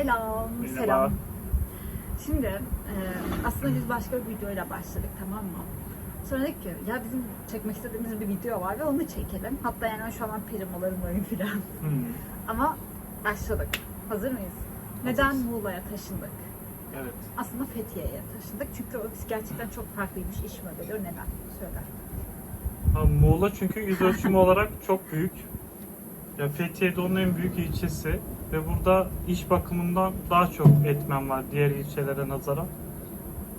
Selam. Merhaba. Selam. Şimdi e, aslında biz başka bir videoyla başladık tamam mı? Sonra dedik ki ya bizim çekmek istediğimiz bir video var ve onu çekelim. Hatta yani şu an primalarım var filan. Hmm, Ama başladık. Hazır mıyız? Neden Muğla'ya taşındık? evet. Aslında Fethiye'ye taşındık. Çünkü o gerçekten çok farklıymış iş modeli. Neden? Söyle. Ha, Muğla çünkü yüz ölçümü olarak çok büyük. Ya Fethiye'de onun en büyük ilçesi ve burada iş bakımından daha çok etmen var diğer ilçelere nazaran.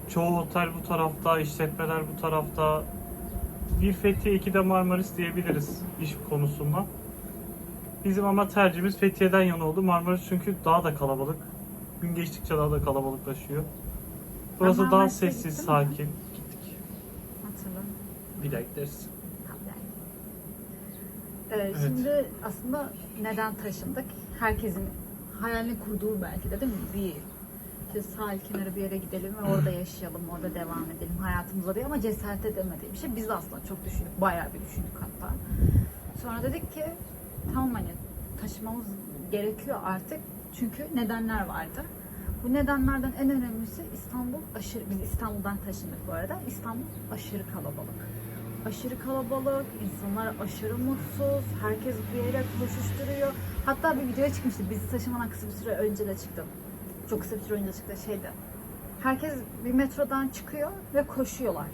Çoğu otel bu tarafta, işletmeler bu tarafta. Bir Fethiye, iki de Marmaris diyebiliriz iş konusunda. Bizim ama tercihimiz Fethiye'den yana oldu. Marmaris çünkü daha da kalabalık. Gün geçtikçe daha da kalabalıklaşıyor. Burası daha sessiz, gittin mi? sakin. Gittik. Hatırla. Bir daha gideriz. Ee, Şimdi aslında neden taşındık? Herkesin hayalini kurduğu belki de değil mi? Bir işte sahil kenarı bir yere gidelim ve orada yaşayalım, orada devam edelim hayatımıza diye ama cesaret edemediğim şey biz aslında çok düşündük, bayağı bir düşündük hatta. Sonra dedik ki tamam hani taşımamız gerekiyor artık çünkü nedenler vardı. Bu nedenlerden en önemlisi İstanbul aşırı, biz İstanbul'dan taşındık bu arada. İstanbul aşırı kalabalık aşırı kalabalık, insanlar aşırı mutsuz, herkes bir yere koşuşturuyor. Hatta bir videoya çıkmıştı, bizi taşımadan kısa bir süre önce de çıktı. Çok kısa bir süre önce çıktı şeydi. Herkes bir metrodan çıkıyor ve koşuyorlar.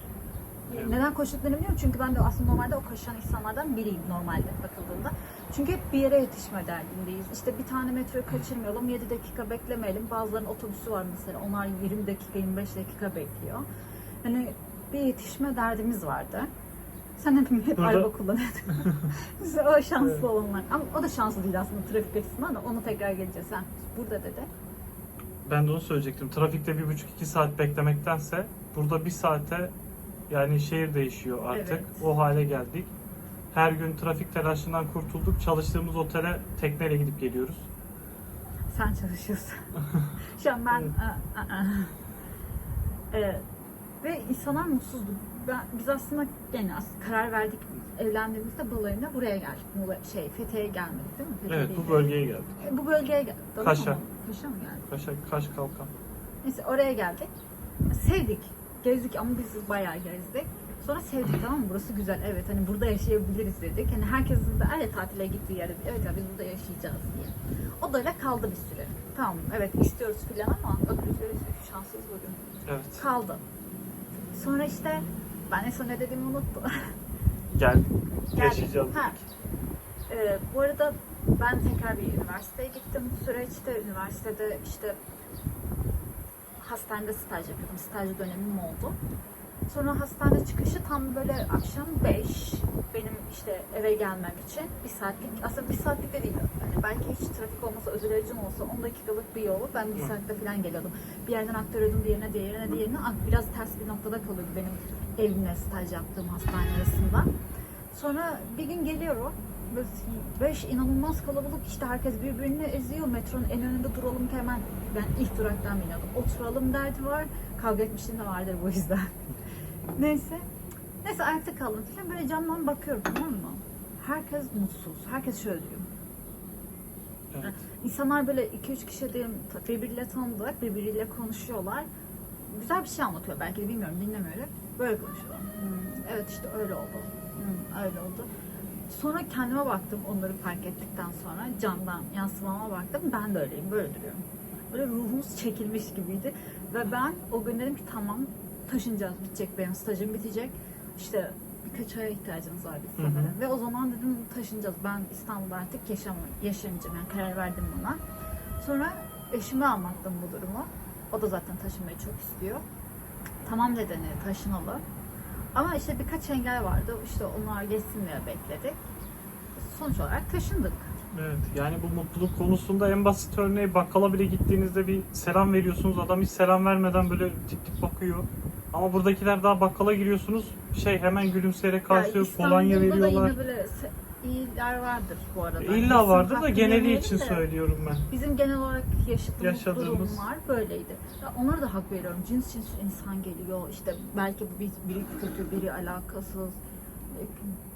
Evet. Neden koştuklarını bilmiyorum çünkü ben de aslında normalde o koşan insanlardan biriyim normalde bakıldığında. Çünkü hep bir yere yetişme derdindeyiz. İşte bir tane metroyu kaçırmayalım, 7 dakika beklemeyelim. Bazılarının otobüsü var mesela, onlar 20 dakika, 25 dakika bekliyor. Hani bir yetişme derdimiz vardı. Sen hep, hep Burada- araba kullanıyordun. O şanslı Evet. olanlar. Ama o da şanslı değil aslında trafik açısından da onu tekrar geleceğiz. Sen burada dedi. Ben de onu söyleyecektim. Trafikte bir buçuk iki saat beklemektense burada bir saate yani şehir değişiyor artık. Evet. O hale geldik. Her gün trafik telaşından kurtulduk. Çalıştığımız otele tekneyle gidip geliyoruz. Sen çalışıyorsun. Şu an ben... Evet. Aa, aa. Ee, ve insanlar mutsuzdu. Ben, biz aslında gene as- karar verdik evlendiğimizde balayında buraya geldik. Muğla, şey Fethiye'ye gelmedik değil mi? Fethiye Evet bu bölgeye geldik. E, Bu bölgeye geldik. Doğru Kaş'a. mu? Kaş'a mı geldik? Kaş, Kaş Kalkan. Neyse oraya geldik. Sevdik. Gezdik ama biz bayağı gezdik. Sonra sevdik tamam mı? Burası güzel. Evet hani burada yaşayabiliriz dedik. Hani herkesin de öyle tatile gittiği yerde evet ya biz burada yaşayacağız diye. O da öyle kaldı bir süre. Tamam evet istiyoruz filan ama görüyoruz şanssız bugün. Evet. Kaldı. Sonra işte ben en son ne dediğimi unuttum. Gel. Geldik. Yaşayacağız. Ha. Ee, bu arada ben tekrar bir üniversiteye gittim bu süreçte. Üniversitede işte hastanede staj yapıyordum. Staj dönemim oldu. Sonra hastane çıkışı tam böyle akşam 5 benim işte eve gelmem için bir saatlik aslında bir saatlik de değil yani belki hiç trafik olmasa özel aracım olsa 10 dakikalık bir yolu ben bir saatte falan geliyordum. Bir yerden aktarıyordum diğerine diğerine diğerine biraz ters bir noktada kalıyordu benim evimle staj yaptığım hastane arasında. Sonra bir gün geliyorum. Böyle beş inanılmaz kalabalık işte herkes birbirini eziyor. Metronun en önünde duralım ki hemen ben ilk duraktan biniyordum. Oturalım derdi var. Kavga etmişliğim de vardır bu yüzden. Neyse. Neyse ayakta kaldım falan. Böyle camdan bakıyorum tamam mı? Herkes mutsuz. Herkes şöyle diyor. Evet. İnsanlar böyle 2-3 kişi diyeyim birbiriyle tanıdılar, birbiriyle konuşuyorlar. Güzel bir şey anlatıyor belki de bilmiyorum dinlemiyorum. Böyle konuşuyorlar. Hmm, evet işte öyle oldu. Hmm, öyle oldu. Sonra kendime baktım onları fark ettikten sonra camdan yansımama baktım. Ben de öyleyim böyle duruyorum. Böyle ruhumuz çekilmiş gibiydi. Ve ben o gün dedim ki tamam taşınacağız bitecek benim stajım bitecek. İşte birkaç aya ihtiyacımız var hı. sanırım. Ve o zaman dedim taşınacağız. Ben İstanbul'da artık yaşam, yaşamayacağım. Yani karar verdim buna. Sonra eşime anlattım bu durumu. O da zaten taşınmayı çok istiyor. Tamam dedi hani taşınalım. Ama işte birkaç engel vardı. İşte onlar geçsin diye bekledik. Sonuç olarak taşındık. Evet yani bu mutluluk konusunda en basit örneği bakkala bile gittiğinizde bir selam veriyorsunuz. Adam hiç selam vermeden böyle tip tip bakıyor. Ama buradakiler daha bakkala giriyorsunuz. Şey hemen gülümseyerek karşılıyor. İstanbul'da Kolonya da veriyorlar. yine böyle se- iyiler vardır bu arada. İlla İsim vardır da hakkı geneli için de söylüyorum ben. Bizim genel olarak yaşadığımız, Yaşadığımız. durumlar böyleydi. Ya onlara da hak veriyorum. Cins cins insan geliyor. İşte belki bu bir, biri kötü, biri alakasız.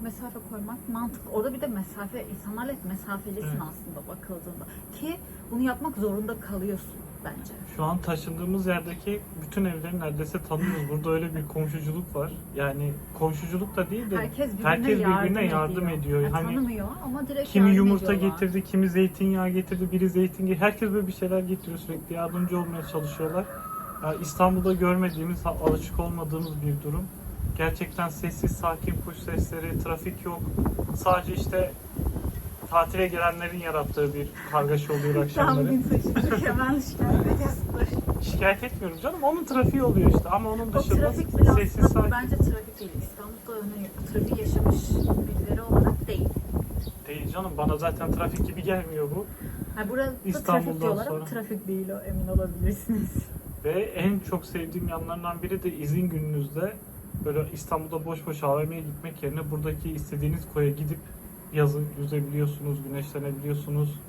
mesafe koymak mantıklı. Orada bir de mesafe, insanlarla mesafelisin Evet. aslında bakıldığında. Ki bunu yapmak zorunda kalıyorsun bence. Şu an taşındığımız yerdeki bütün evleri neredeyse tanıyoruz. Burada öyle bir komşuculuk var. Yani komşuculuk da değil de Herkes birbirine, herkes yardım, birbirine yardım ediyor. Yani Hani tanımıyor ama direkt kimi yardım yumurta ediyorlar. getirdi, kimi zeytinyağı getirdi, biri zeytin getirdi. Herkes böyle bir şeyler getiriyor sürekli. Yardımcı olmaya çalışıyorlar. Ya İstanbul'da görmediğimiz, alışık olmadığımız bir durum. Gerçekten sessiz, sakin kuş sesleri, trafik yok. Sadece işte tatile gelenlerin yarattığı bir kargaşa oluyor Tam akşamları. gün taşıdık hemen şikayet ediyorsun. Şikayet etmiyorum canım. Onun trafiği oluyor işte. Ama onun O dışında trafik biraz sessiz, sakin. bence trafik değil. İstanbul'da hani trafik yaşamış birileri olarak değil. Değil canım. Bana zaten trafik gibi gelmiyor bu. Ha burada İstanbul'dan trafik diyorlar ama sonra. trafik değil o emin olabilirsiniz. Ve en çok sevdiğim yanlarından biri de izin gününüzde böyle İstanbul'da boş boş AVM'ye gitmek yerine buradaki istediğiniz koya gidip yazın yüzebiliyorsunuz, güneşlenebiliyorsunuz,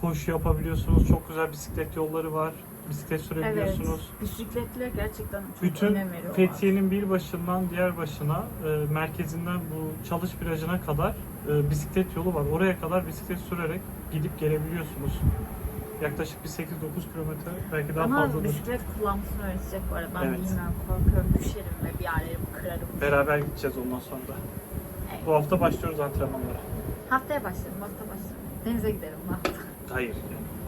koşu yapabiliyorsunuz. Çok güzel bisiklet yolları var. Bisiklet Evet. sürebiliyorsunuz. Bisikletler gerçekten çok Bütün önem veriyorlar. Fethiye'nin bir başından diğer başına, e, merkezinden bu çalış plajına kadar e, bisiklet yolu var. Oraya kadar bisiklet sürerek gidip gelebiliyorsunuz. Yaklaşık bir 8-9 kilometre belki daha Ama fazladır. bisiklet kullanmasını öğretecek bu arada. Ben Evet. bilmiyorum korkuyorum düşerim ve bir yerlerimi kırarım. Beraber gideceğiz ondan sonra da. Evet. Bu hafta başlıyoruz antrenmanlara. Haftaya başlarım, hafta başlarım. Denize giderim hafta. Hayır.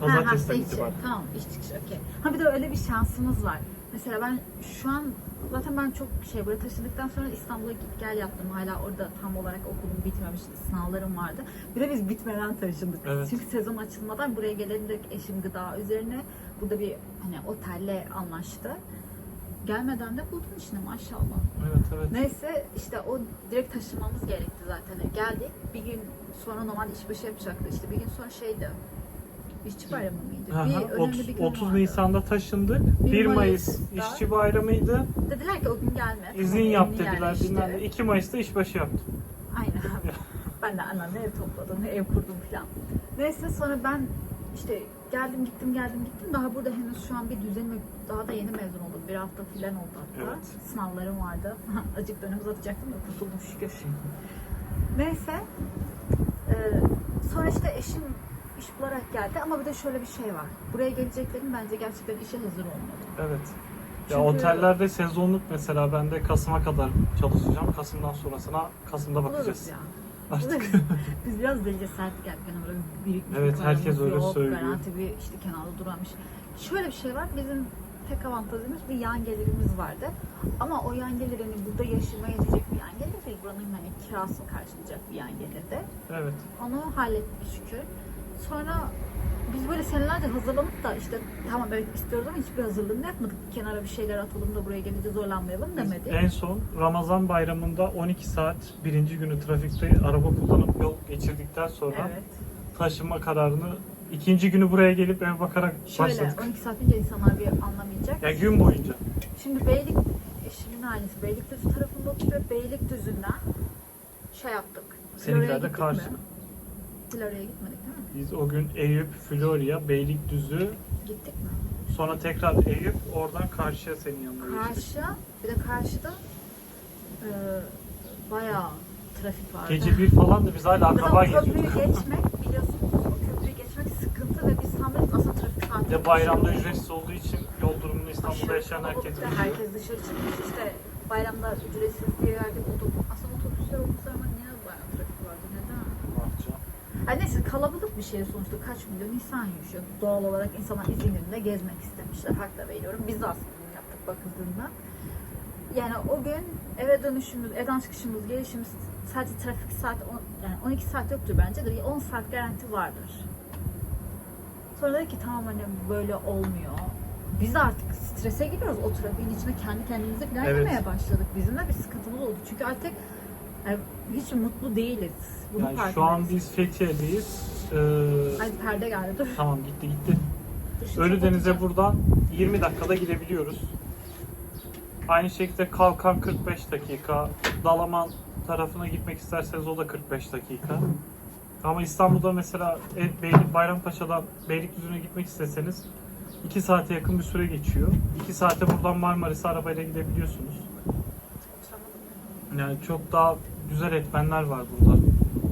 Yani. Ha, hafta içi. itibaren. Tamam iş çıkışı okey. Ha bir de öyle bir şansımız var. Mesela ben şu an zaten ben çok şey buraya taşındıktan sonra İstanbul'a git gel yaptım. Hala orada tam olarak okulum bitmemişti. Sınavlarım vardı. Bir de biz bitmeden taşındık. Evet. Çünkü sezon açılmadan buraya gelelim dedik eşim gıda üzerine. Burada bir hani otelle anlaştı. Gelmeden de buldun işini maşallah. Evet evet. Neyse işte o direkt taşınmamız gerekti zaten. Geldik. Bir gün sonra normal işbaşı yapacaktı. İşte bir gün sonra şeydi. İşçi bayramı mıydı? Aha, bir önemli 30, bir gün 30 vardı. Nisan'da taşındık. 1 1 Mayıs Mayıs'ta- işçi bayramıydı. Dediler ki o gün gelme. İzin Tamam, yap dediler. ne. 2 Mayıs'ta işbaşı yaptım. Aynen. ben de annemle ev topladım, ev kurdum falan. Neyse sonra ben işte geldim gittim geldim gittim. Daha burada henüz şu an bir düzenim yok. Daha da yeni mezun oldum. Bir hafta falan oldu hatta. Evet. Sınavlarım vardı. Acık dönem uzatacaktım da kurtuldum şükür. Neyse. Ee, sonra işte eşim iş bularak geldi ama bir de şöyle bir şey var. Buraya geleceklerin bence gerçekten işe hazır olmalı. Evet. Ya Çünkü- otellerde sezonluk mesela ben de Kasım'a kadar çalışacağım. Kasım'dan sonrasına Kasım'da Buluruz bakacağız. ya. Artık Biz biraz deli cesaret geldik. Yani böyle birikmiş Evet, bir herkes paramız öyle yok, söylüyor. Garanti bir işte kenarda duranmış. Şöyle bir şey var. Bizim tek avantajımız bir yan gelirimiz vardı. Ama o yan gelir hani burada yaşamaya yetecek bir yan gelir değil. Buranın hani kirasını karşılayacak bir yan gelirdi. evet. Onu hallettik şükür. Sonra biz böyle senelerce hazırlanıp da işte tamam evet istiyoruz ama hiçbir hazırlığını yapmadık. Kenara bir şeyler atalım da buraya gelince zorlanmayalım demedik. En son Ramazan bayramında 12 saat birinci günü trafikte araba kullanıp yol geçirdikten sonra Evet. taşınma kararını ikinci günü buraya gelip eve bakarak Şöyle başladık. 12 saat önce insanlar bir anlamayacak. Ya gün boyunca. Şimdi Beylik, eşimin ailesi Beylikdüzü tarafında oturuyor. Beylikdüzü'nden şey yaptık. Seninkiler Florya'ya de gittik karşı. mi? Florya'ya gitmedik değil mi? Biz o gün Eyüp, Florya, Beylikdüzü, Gittik mi? sonra tekrar Eyüp, oradan karşıya senin yanına geçtik. Karşı, bir de karşıda e, bayağı trafik vardı. Gece bir falan da biz hala Zaten akraba o köprüyü geziyorduk. geçmek biliyorsunuz o köprüyü geçmek sıkıntı ve biz sandık aslında trafik saati. Bir de bayramda ücretsiz olduğu için yol durumunu İstanbul'da yaşayan herkes biliyor. Herkes dışarı çıkmış işte bayramda ücretsiz diye verdik otobüs. Aslında otobüsler olmasa ama niye bayağı trafik vardı neden? Ah Ay neyse kalabalık bir şey sonuçta kaç milyon insan yaşıyor. Doğal olarak insanlar izin gününde gezmek istemişler. Hak da veriyorum. Biz de aslında bunu yaptık bakıldığında. Yani o gün eve dönüşümüz, evden çıkışımız, gelişimiz sadece trafik saat, on- yani 12 saat yoktur bence de bir 10 saat garanti vardır. Sonra dedi ki tamam hani böyle olmuyor. Biz artık strese giriyoruz o trafiğin içinde kendi kendimize falan Evet. başladık. Bizim de bir sıkıntımız oldu. Çünkü artık yani hiç mutlu değiliz. Bunun Yani şu an biz Fethiye'deyiz. Ee, Ay perde geldi dur. tamam gitti gitti. Dışı Ölüdeniz'e buradan 20 dakikada gidebiliyoruz. Aynı şekilde Kalkan 45 dakika. Dalaman tarafına gitmek isterseniz o da 45 dakika. Ama İstanbul'da mesela e, Beylik Bayrampaşa'dan Beylikdüzü'ne gitmek isteseniz 2 saate yakın bir süre geçiyor. 2 saate buradan Marmaris'e arabayla gidebiliyorsunuz. Yani çok daha güzel etmenler var burada.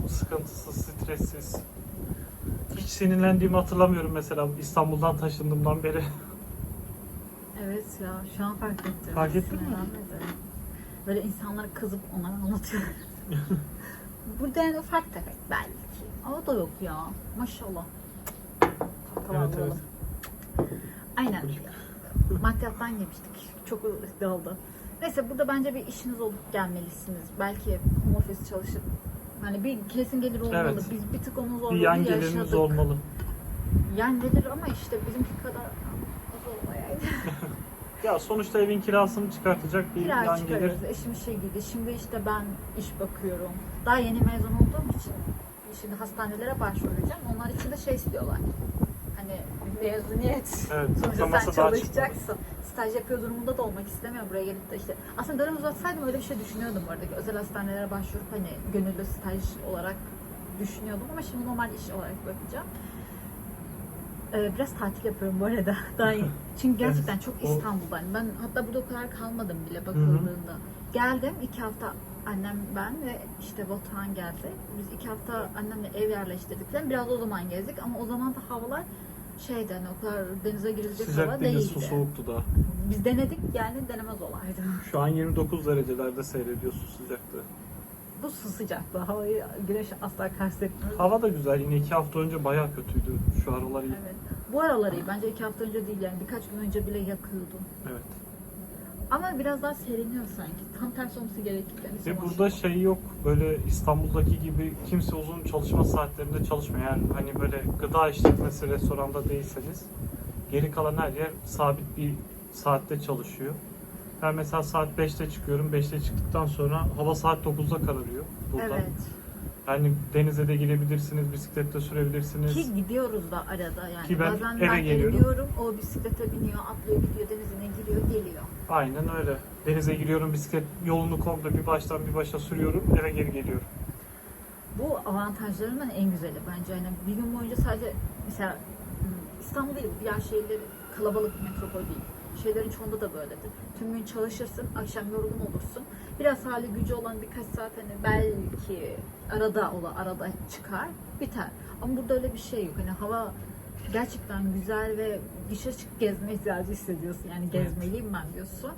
Sıkıntısız, stressiz. Hiç sinirlendiğimi hatırlamıyorum mesela İstanbul'dan taşındığımdan beri. Evet ya şu an fark ettim. Fark ettin mi? Sinirlenmedim. Böyle insanlara kızıp onlara anlatıyorum. Burada yani ufak tefek belki. Ama da yok ya. Maşallah. Tamam Evet, evet. Aynen. Maddiyattan yemiştik. Çok daldı. Neyse burada bence bir işiniz olup gelmelisiniz. Belki home office çalışıp hani bir kesin gelir olmalı. Evet. Biz bir tık onu Bir zorladı yan yaşadık. olmalı. Yan gelir ama işte bizimki kadar az olmayaydı. Ya sonuçta evin kirasını çıkartacak bir Kira yan gelir. Eşim işe gidiyor. Şimdi işte ben iş bakıyorum. Daha yeni mezun olduğum için şimdi hastanelere başvuracağım. Onlar için de şey istiyorlar. Mezuniyet. Evet, Sonuçta sen çalışacaksın. Staj yapıyor durumunda da olmak istemiyorum buraya gelip de işte. Aslında dönem uzatsaydım öyle bir şey düşünüyordum bu arada. Özel hastanelere başvurup hani gönüllü staj olarak düşünüyordum ama şimdi normal iş olarak bakacağım. Ee, biraz tatil yapıyorum bu arada. Daha iyi. Çünkü gerçekten çok O- İstanbul'dayım. Ben hatta burada o kadar kalmadım bile bakıldığında. Geldim iki hafta annem ben ve işte Batuhan geldi. Biz iki hafta annemle ev yerleştirdik. Biraz o zaman gezdik ama o zaman da havalar şeydi hani o kadar denize girilecek hava Sıcak değil, değildi. su soğuktu da. Biz denedik yani denemez olaydı. Şu an 29 derecelerde seyrediyor su sıcaklığı. Bu su sıcaklığı. Havayı güneş asla kastetmiyoruz. Hava da güzel. Yine iki hafta önce bayağı kötüydü. Şu aralar iyi. Evet. Bu aralar iyi. Bence iki hafta önce değil yani. Birkaç gün önce bile yakıyordu. Evet. Ama biraz daha seriniyor sanki. Tam tersi olması gerekirken. Ve burada şey yok. Böyle İstanbul'daki gibi kimse uzun çalışma saatlerinde çalışmıyor. Yani hani böyle gıda işletmesi restoranda değilseniz geri kalan her yer sabit bir saatte çalışıyor. Ben mesela saat 5'te çıkıyorum. 5'te çıktıktan sonra hava saat 9'da kararıyor burada. Evet. Yani denize de girebilirsiniz, bisikletle sürebilirsiniz. Ki gidiyoruz da arada yani. Ki ben Bazen eve ben geliyorum. iniyorum, o bisiklete biniyor, atlıyor, gidiyor, denizine giriyor, geliyor. Aynen öyle. Denize giriyorum, bisiklet yolunu komple bir baştan bir başa sürüyorum, eve geri geliyorum. Bu avantajlarından en güzeli bence. Yani bir gün boyunca sadece mesela İstanbul değil, diğer şehirleri kalabalık bir metropol değil. Şehirlerin çoğunda da böyledir. Tüm gün çalışırsın, akşam yorgun olursun. Biraz hali gücü olan birkaç saat hani belki arada ola arada çıkar, biter. Ama burada öyle bir şey yok. Hani hava gerçekten güzel ve dışarı çık gezme ihtiyacı hissediyorsun. Yani gezmeliyim ben diyorsun.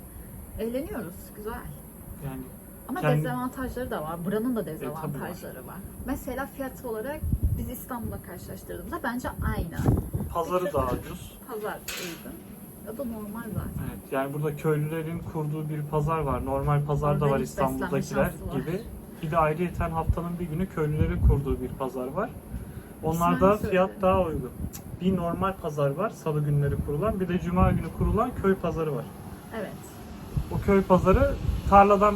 Eğleniyoruz, güzel. Yani Ama Kendi- dezavantajları da var. Buranın da dezavantajları var. Mesela fiyat olarak biz İstanbul'la karşılaştırdığımızda bence aynı. pazarı daha ucuz. Pazar uygun. Da normal zaten. Evet, yani burada köylülerin kurduğu bir pazar var. Normal pazar da var İstanbul'dakiler beslenme şansı var. gibi. Bir de ayrıyeten haftanın bir günü köylülerin kurduğu bir pazar var. Onlarda söyle. fiyat daha uygun. Bir normal pazar var, salı günleri kurulan. Bir de cuma günü kurulan köy pazarı var. Evet. O köy pazarı tarladan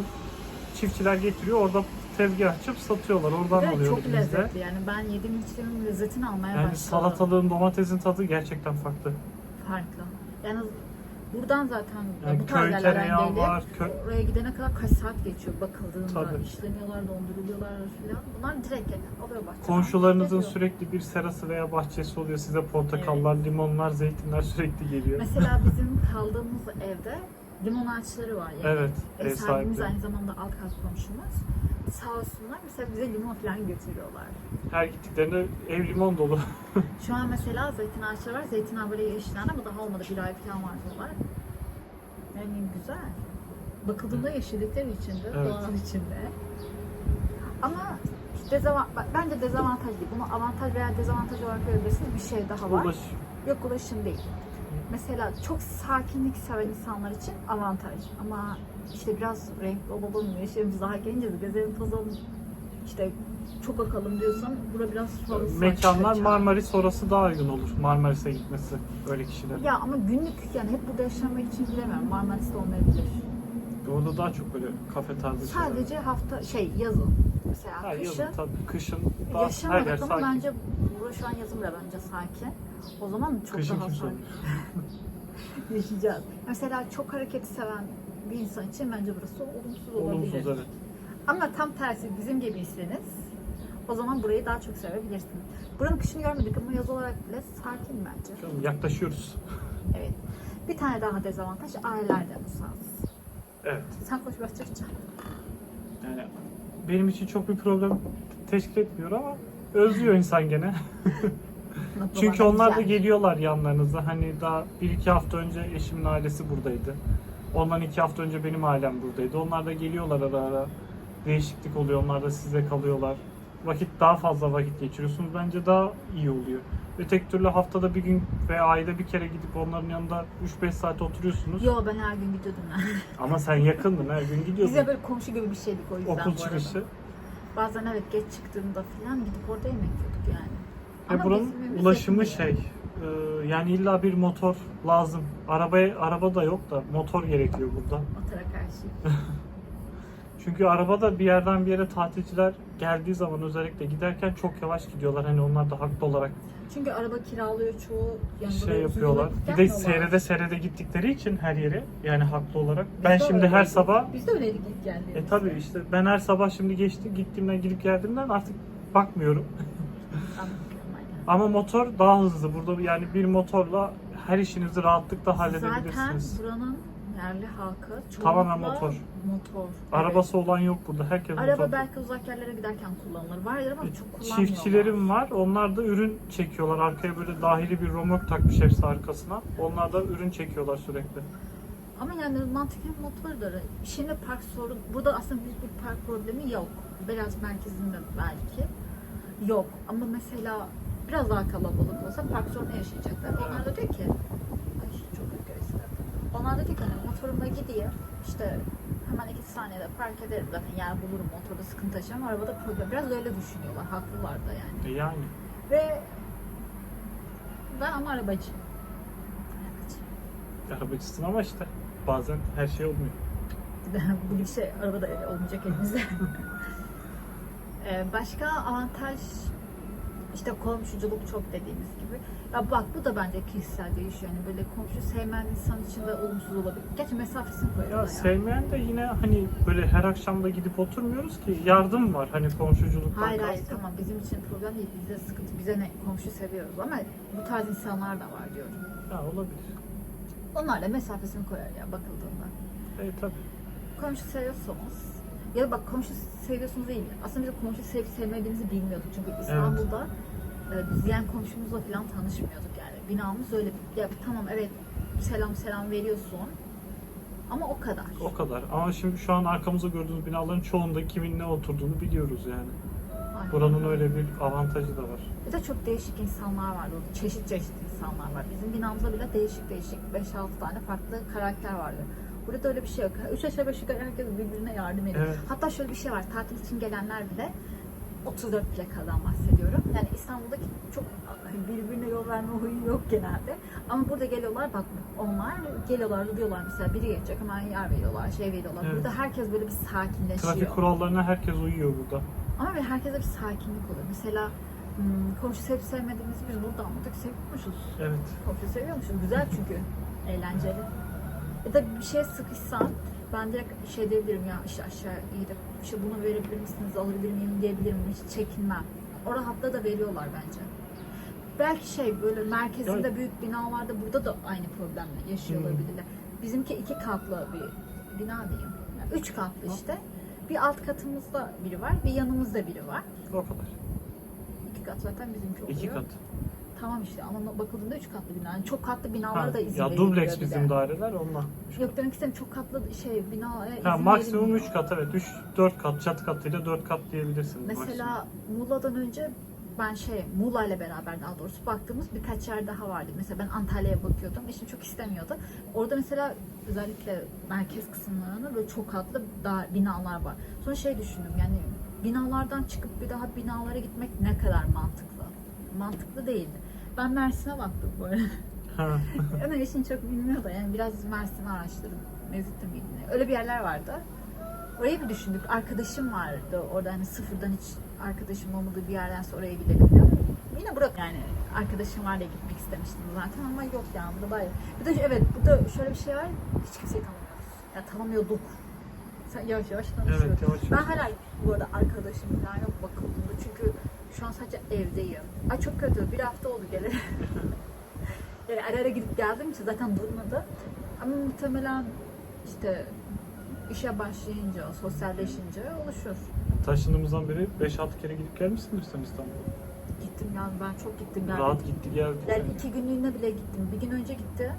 çiftçiler getiriyor. Orada tezgah açıp satıyorlar. Oradan Ve alıyoruz çok biz de. lezzetli yani. Ben yedim içtiğimin lezzetini almaya Yani başladım. salatalığın, domatesin tadı gerçekten farklı. Farklı. Yani buradan zaten Yani bu tarz yerlerden gelip var, köy... oraya gidene kadar kaç saat geçiyor bakıldığında. Tabii. işleniyorlar, donduruluyorlar filan. Bunlar direkt yani alıyor bahçeden. Komşularınızın getiriyor. sürekli bir serası veya bahçesi oluyor. Size portakallar, limonlar, zeytinler sürekli geliyor. Mesela bizim kaldığımız evde limon ağaçları var yani. Evet, Ev ev sahibimiz sahibi. aynı zamanda alt kat komşumuz. Sağ olsunlar mesela bize limon falan getiriyorlar. Her gittiklerinde ev limon dolu. Şu an mesela zeytin ağaçları var. Zeytin ağaçları böyle yeşillendi ama daha olmadı. Bir ay falan var diyorlar. Yani güzel. Bakıldığında yeşillikler içinde, Evet. doğal içinde. Ama dezavantaj, bence dezavantaj değil. Bunu avantaj veya dezavantaj olarak görebilirsiniz. Bir şey daha var. Ulaş. Yok ulaşım değil. Mesela çok sakinlik seven insanlar için avantaj. Ama işte biraz renkli olalım, yaşayalım, daha genciz, gezelim, tozalım, işte çok akalım diyorsan bura biraz fazla Mekanlar kaçar. Marmaris orası daha uygun olur. Marmaris'e gitmesi öyle kişiler. Ya ama günlük yani hep burada yaşamak için bilemiyorum. Marmaris'te olmayabilir. Orada daha çok böyle kafe tarzı şeyler. Sadece hafta şey yazın. Mesela Ha, kışın yazın tabii. Kışın daha her yer ama sakin. bence burası şu an yazın bile bence sakin. O zaman çok Kışın daha sakin. Yaşayacağız. Mesela çok hareket seven bir insan için bence burası olumsuz olabilir. Olumsuz evet. Ama tam tersi bizim gibiyseniz o zaman burayı daha çok sevebilirsiniz. Buranın kışını görmedik ama yaz olarak bile sakin bence. Canım, yaklaşıyoruz. Evet. Bir tane daha dezavantaj ailelerden uzağız. Evet. Sen koş ben Türkçe. Yani benim için çok bir problem teşkil etmiyor ama özlüyor insan gene. Çünkü onlar da geliyorlar yanlarınıza. Hani daha bir iki hafta önce eşimin ailesi buradaydı. Ondan iki hafta önce benim ailem buradaydı. Onlar da geliyorlar ara ara. Değişiklik oluyor. Onlar da size kalıyorlar. Vakit daha fazla vakit geçiriyorsunuz. Bence daha iyi oluyor. Ve tek türlü haftada bir gün veya ayda bir kere gidip onların yanında 3-5 saat oturuyorsunuz. Yo ben her gün gidiyordum yani. Ama sen yakındın her gün gidiyordun. Bize böyle komşu gibi bir şeydik o yüzden Okul bu arada. çıkışı. Bazen evet geç çıktığımda falan gidip orada yemek yiyorduk yani. Ama buranın bizim evimiz ulaşımı yakın şey, değil. e, yani illa bir motor lazım. Arabaya araba da yok da motor gerekiyor burada. Motora karşı. Çünkü arabada bir yerden bir yere tatilciler geldiği zaman özellikle giderken çok yavaş gidiyorlar. Hani onlar da haklı olarak Çünkü araba kiralıyor çoğu. Yani şey buraya yapıyorlar. Bir de gelmiyorlar. seyrede seyrede gittikleri için her yere yani haklı olarak. Biz Ben de şimdi her öyleydik. sabah Biz de öyleydik ilk geldiğimizde. e tabi işte ben her sabah şimdi geçti gittiğimden gidip geldiğimden artık bakmıyorum. Ama motor daha hızlı. Burada yani bir motorla her işinizi rahatlıkla halledebilirsiniz. Zaten buranın yerli halkı çoğunlukla Tamamen motor. Motor. Arabası olan yok burada. Herkes. Araba motor. belki uzak yerlere giderken kullanılır. Var ama çok kullanmıyorlar. Çiftçilerim var. Onlar da ürün çekiyorlar. Arkaya böyle dahili bir romok takmış hepsi arkasına. Onlar da ürün çekiyorlar sürekli. Ama yani mantıken motorları. Şimdi park sorun. Burada aslında büyük bir park problemi yok. Biraz merkezinde belki. Yok. Ama mesela biraz daha kalabalık olsa park sorunu yaşayacaklar. Onlar da diyor ki. Diyor ki hani motorumla gideyim. İşte hemen iki saniyede park ederim zaten yer bulurum motorda sıkıntı yaşamam. Arabada problem. Biraz öyle düşünüyorlar. Haklılar da yani. E yani. Ve ben ama arabacıyım. Arabacıyım. Arabacısın ama işte bazen her şey olmuyor. Bu bir şey arabada olmayacak elimizde. Ee, başka avantaj işte komşuculuk çok dediğimiz gibi. Ya bak bu da bence kişisel değişiyor. Yani böyle komşu sevmeyen insan için de olumsuz olabilir. Gerçi mesafesini koyuyor. Ya yani. sevmeyen de yine hani böyle her akşam da gidip oturmuyoruz ki yardım var hani komşuculuktan Hayır hayır kastım. tamam bizim için problem değil. Bize sıkıntı. Bize ne komşu seviyoruz ama bu tarz insanlar da var diyorum. Ya olabilir. Onlar da mesafesini koyar ya bakıldığında. E tabii. komşu seviyorsanız ya bak komşu seviyorsunuz değil. Aslında biz komşu sevip sevmediğimizi bilmiyorduk. Çünkü İstanbul'da e, biz yani komşumuzla falan tanışmıyorduk yani. Binamız öyle ya tamam evet selam selam veriyorsun ama o kadar. O kadar. Ama şimdi şu an arkamızda gördüğünüz binaların çoğunda kimin ne oturduğunu biliyoruz yani. Aynen. Buranın öyle bir avantajı da var. Bir de çok değişik insanlar var orada. Çeşit çeşit insanlar var. Bizim binamızda bile değişik değişik 5-6 tane farklı karakter vardı. Burada öyle bir şey yok. Üç aşağı beş yukarı herkes birbirine yardım ediyor. Evet. Hatta şöyle bir şey var. Tatil için gelenler bile 34 plakadan bahsediyorum. Yani İstanbul'daki çok birbirine yol verme huyu yok genelde. Ama burada geliyorlar bak onlar geliyorlar diyorlar mesela biri geçecek hemen yer veriyorlar, şey veriyorlar. Evet. Burada herkes böyle bir sakinleşiyor. Trafik kurallarına herkes uyuyor burada. Ama bir herkese bir sakinlik oluyor. Mesela hmm, komşu sevip sevmediğimizi biz burada anladık. Seviyormuşuz. Evet. Komşu seviyormuşuz. Güzel çünkü. Eğlenceli. Ya da bir şeye sıkışsan ben direkt şey diyebilirim ya işte aşağı gidip işte bunu verebilir misiniz, alabilir miyim diyebilirim. Hiç çekinmem. O rahatlığı da veriyorlar bence. Belki şey böyle merkezinde Ya- büyük binalarda burada da aynı problemle yaşıyor Hmm. olabilirler. Bizimki iki katlı bir bina diyeyim. Yani üç katlı işte. Bir alt katımızda biri var, bir yanımızda biri var. O kadar. İki kat zaten bizimki oluyor. İki kat. Tamam işte ama bakıldığında üç katlı bina. Yani çok katlı binalara da izin ya veriliyor dubleks bir bizim daireler onunla. Yok demek istedim çok katlı şey binaya izin Ha, maksimum verilmiyor. 3 kat evet. 3 4 kat çatı katıyla 4 kat diyebilirsiniz Mesela Muğla'dan önce ben şey Muğla ile beraber daha doğrusu baktığımız birkaç yer daha vardı. Mesela ben Antalya'ya bakıyordum. Eşim çok istemiyordu. Orada mesela özellikle merkez kısımlarında böyle çok katlı daha binalar var. Sonra şey düşündüm yani binalardan çıkıp bir daha binalara gitmek ne kadar mantıklı? Mantıklı değildi. Ben Mersin'e baktım bu arada. Ömer işini çok bilmiyor da yani biraz Mersin'i araştırdım. Mezit'te miydi? ne? Öyle bir yerler vardı. Orayı bir düşündük. Arkadaşım vardı orada hani sıfırdan hiç arkadaşım olmadığı bir yerden sonra oraya gidelim diyor. Yine bırak yani arkadaşım var diye gitmek istemiştim zaten ama yok ya burada bayağı. Bir de evet burada şöyle bir şey var. Hiç kimseyi tanımıyoruz. Ya tanımıyorduk. Sen yavaş yavaş tanışıyoruz. Evet, yavaş Ben yavaş. hala bu arada arkadaşım yok bakıldığında çünkü şu an sadece evdeyim. Ay çok kötü. Bir hafta oldu geleli. Yani ara ara gidip geldiğim için zaten durmadı. Ama muhtemelen işte işe başlayınca, sosyalleşince oluşur. taşındığımızdan beri 5-6 kere gidip gelmişsindir sen İstanbul'a. Gittim yani ben çok gittim geldim. Rahat gitti geldi. Yani yani. iki günlüğüne bile gittim. Bir gün önce gitti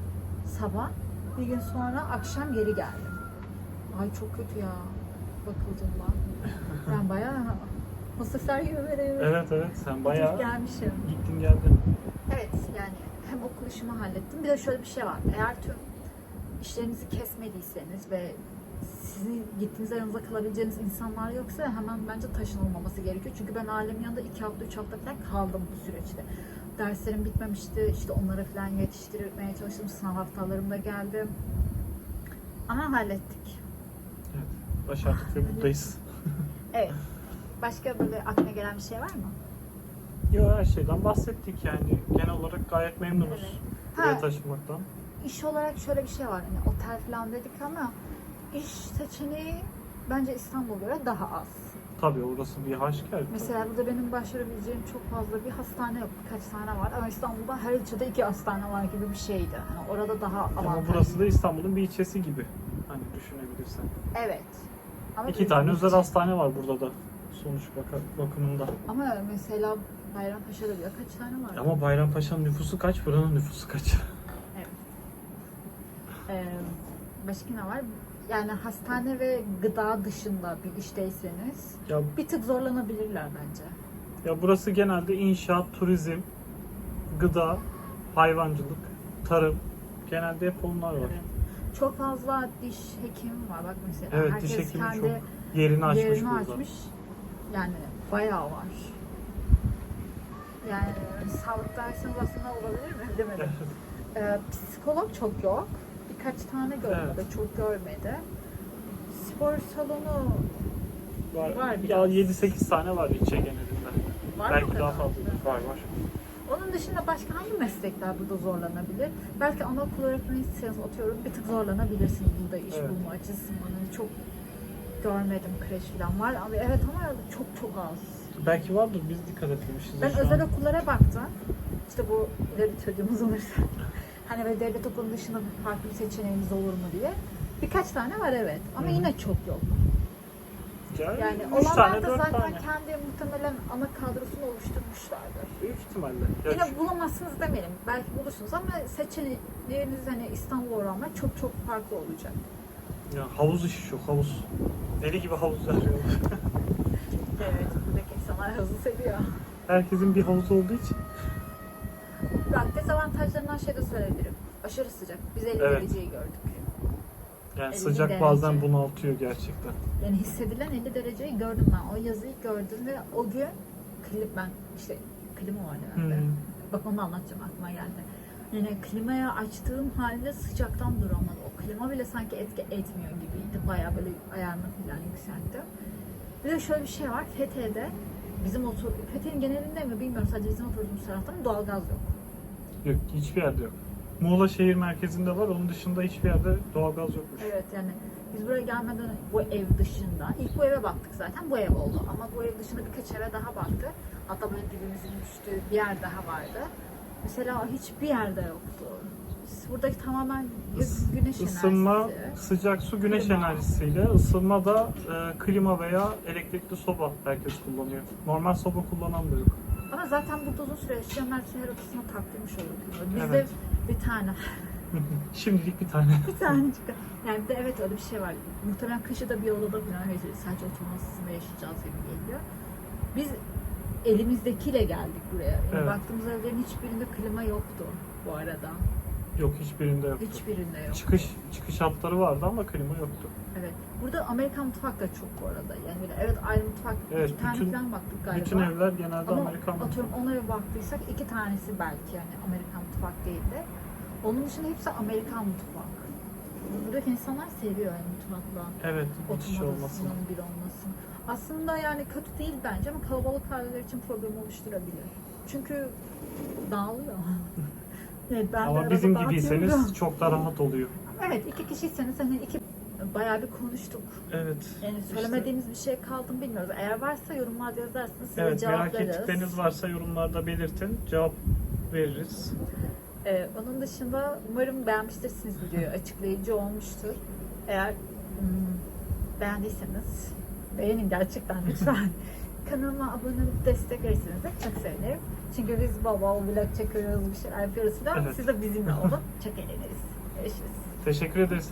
sabah. Bir gün sonra akşam geri geldim. Ay çok kötü ya. Bakıldığında. Ben bayağı Mısırlar gibi böyle Evet evet sen bayağı gelmişim. gittin geldin. Evet yani hem okul işimi hallettim. Bir de şöyle bir şey var. Eğer tüm işlerinizi kesmediyseniz ve sizin gittiğiniz yanınızda kalabileceğiniz insanlar yoksa hemen bence taşınılmaması gerekiyor. Çünkü ben ailemin yanında iki hafta, üç hafta falan kaldım bu süreçte. Derslerim bitmemişti. işte onları falan yetiştirmeye çalıştım. Sınav haftalarım da geldi. Ama hallettik. Evet. Başardık ve buradayız. Evet. Başka böyle aklına gelen bir şey var mı? Yok her şeyden bahsettik yani. Genel olarak gayet memnunuz. Evet. Buraya Ha. taşınmaktan. İş olarak şöyle bir şey var. Hani otel falan dedik ama iş seçeneği bence İstanbul'a göre daha az. Tabii orası bir haşker. Mesela burada benim başvurabileceğim çok fazla bir hastane yok. Birkaç tane var ama İstanbul'da her ilçede iki hastane var gibi bir şeydi. Hani orada daha avantajlı. Ama burası da İstanbul'un bir ilçesi gibi. Hani düşünebilirsen. Evet. Ama İki büyük tane bir özel ilçe. hastane var burada da. Sonuç baka- bakımında. Ama mesela Bayrampaşa'da bile kaç tane var? Ama Bayrampaşa'nın nüfusu kaç? Buranın nüfusu kaç? Evet. Ee, başka ne var? Yani hastane ve gıda dışında bir işteyseniz Ya, bir tık zorlanabilirler bence. ya burası genelde inşaat, turizm, gıda, hayvancılık, tarım. Genelde hep onlar var. Evet. Çok fazla diş hekimi var bak mesela. Evet, Herkes diş hekimi kendi çok yerini açmış yerini burada. açmış. Yani bayağı var. Yani sağlık dersiniz aslında olabilir mi? Demedim. Ee, psikolog çok yok. Birkaç tane gördüm Evet. de çok görmedi. Spor salonu var. Var ya biraz. 7-8 tane var ilçe genelinde. var Belki daha fazla var var. Onun dışında başka hangi meslekler burada zorlanabilir? Belki anaokul öğretmeniyseniz atıyorum bir tık zorlanabilirsiniz burada iş Evet. bulma açısından. Hani çok görmedim kreş falan var ama evet ama çok çok az. Belki vardır biz dikkat etmemişiz. Ben şu özel an. okullara baktım. İşte bu ileri çocuğumuz olursa hani böyle devlet okulunun dışında farklı bir seçeneğimiz olur mu diye. Birkaç tane var evet ama Hı yine çok yok. Yani, Yani olanlar tane, da zaten tane. kendi muhtemelen ana kadrosunu oluşturmuşlardır. Büyük ihtimalle. Ya Yine şu- bulamazsınız demeyelim. Belki bulursunuz ama seçenekleriniz hani İstanbul oranla çok çok farklı olacak. Ya havuz işi çok havuz. Deli gibi havuz arıyor. Evet, buradaki insanlar hızlı seviyor. Herkesin bir havuzu olduğu için. Bak dezavantajlarından şey de söyleyebilirim. Aşırı sıcak. Biz 50 Evet. dereceyi gördük. Yani sıcak derece. bazen bunaltıyor gerçekten. Yani hissedilen 50 dereceyi gördüm ben. O yazıyı gördüm ve o gün klip ben işte klima vardı bende. Hmm. Bak onu anlatacağım aklıma geldi. Yani klimayı açtığım halde sıcaktan duramadı. O klima bile sanki etki etmiyor gibiydi. Bayağı böyle ayarını falan yükseltti. Bir de şöyle bir şey var. Fethiye'de bizim otur Fethiye'nin genelinde mi bilmiyorum sadece bizim oturduğumuz tarafta mı doğalgaz yok. Yok hiçbir yerde yok. Muğla şehir merkezinde var. Onun dışında hiçbir yerde doğalgaz yokmuş. Evet yani biz buraya gelmeden bu ev dışında ilk bu eve baktık zaten bu ev oldu ama bu ev dışında birkaç eve daha baktık. Hatta böyle dibimizin düştüğü bir yer daha vardı. Mesela hiçbir yerde yoktu. Buradaki tamamen güneş Isınma, enerjisi. sıcak su, güneş Klima. enerjisiyle ısınma da e, klima veya elektrikli soba herkes kullanıyor. Normal soba kullanan da yok. Ama zaten burada uzun süre yaşayanlar her odasına taktırmış oluyor. Bizde Evet. bir tane, Şimdilik bir tane. bir tane çıkıyor. Yani bir de evet öyle bir şey var. Muhtemelen kışı da bir odada falan. Sadece oturma odasında yaşayacağız gibi geliyor. Biz elimizdekiyle geldik buraya. Yani Evet. Baktığımız evlerin hiçbirinde klima yoktu bu arada. Yok hiçbirinde yok. Hiçbirinde yok. Çıkış çıkış hatları vardı ama klima yoktu. Evet. Burada Amerikan mutfak da çok bu arada. Yani böyle evet ayrı mutfak Evet, iki tane bütün- falan baktık galiba. Bütün evler genelde Ama Amerikan mutfağı. atıyorum ona bir baktıysak iki tanesi belki yani Amerikan mutfak değildi. Onun dışında hepsi Amerikan mutfak. Buradaki insanlar seviyor yani mutfakla. Evet, Oturma olmasın. odasının bir olmasın. Aslında yani kötü değil bence ama kalabalık aileler için problem oluşturabilir. Çünkü dağılıyor. evet, ben Ama bizim gibiyseniz çok da rahat oluyor. Evet iki kişiyseniz hani iki bayağı bir konuştuk. Evet. Yani işte- söylemediğimiz bir şey kaldı mı bilmiyoruz. Eğer varsa yorumlarda yazarsınız size Evet, cevap merak ettikleriniz varsa yorumlarda belirtin. Cevap veririz. Ee, onun dışında umarım beğenmiştirsiniz videoyu. Açıklayıcı olmuştur. Eğer hmm, beğendiyseniz Beğenin gerçekten lütfen. Kanalıma abone olup destek verirseniz de çok sevinirim. Çünkü biz bol vlog çekiyoruz, bir şeyler yapıyoruz falan. Evet. Siz de bizimle olun. Çok eğleniriz. Görüşürüz. Teşekkür ederiz.